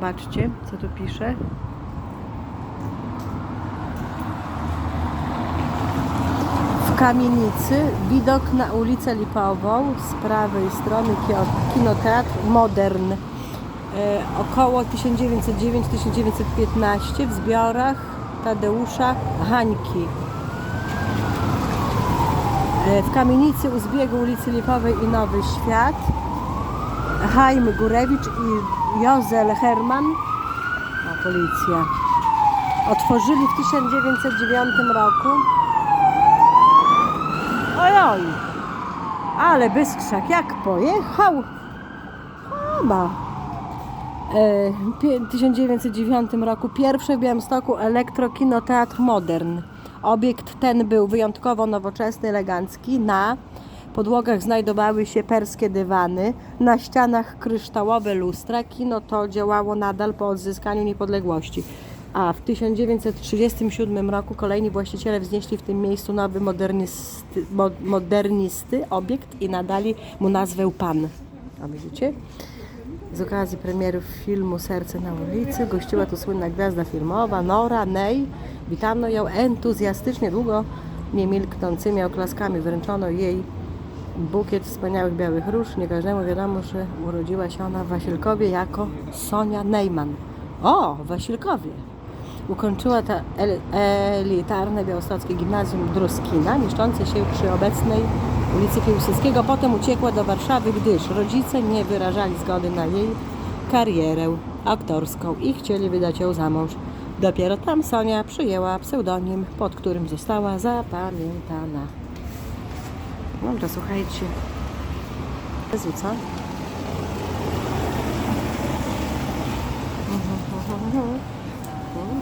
Zobaczcie, co tu pisze. W kamienicy widok na ulicę Lipową z prawej strony kinoteatr Modern. E, około 1909-1915 w zbiorach Tadeusza Hańki. E, w kamienicy u zbiegu ulicy Lipowej i Nowy Świat Haim Górewicz i Jozel Herman, a policja, otworzyli w 1909 roku. Ojoj, ale Byskrzak jak pojechał, chyba. E, W 1909 roku pierwszy w Białymstoku elektrokinoteatr Modern. Obiekt ten był wyjątkowo nowoczesny, elegancki. Na podłogach znajdowały się perskie dywany, na ścianach kryształowe lustra. Kino to działało nadal po odzyskaniu niepodległości. A w 1937 roku kolejni właściciele wznieśli w tym miejscu nowy modernisty, mo- modernisty obiekt i nadali mu nazwę Pan. A widzicie? Z okazji premiery filmu Serce na ulicy gościła tu słynna gwiazda filmowa Nora Ney. Witano ją entuzjastycznie, długo nie milknącymi oklaskami. Wręczono jej bukiet wspaniałych białych róż. Nie każdemu wiadomo, że urodziła się ona w Wasilkowie jako Sonia Neyman. O, Wasilkowie! Ukończyła ta el- elitarne białostockie gimnazjum Druskina, mieszczące się przy obecnej ulicy Piłsudskiego. Potem uciekła do Warszawy, gdyż rodzice nie wyrażali zgody na jej karierę aktorską i chcieli wydać ją za mąż. Dopiero tam Sonia przyjęła pseudonim, pod którym została zapamiętana. Dobra, słuchajcie. Jezu, co? Mhm, mhm, mhm.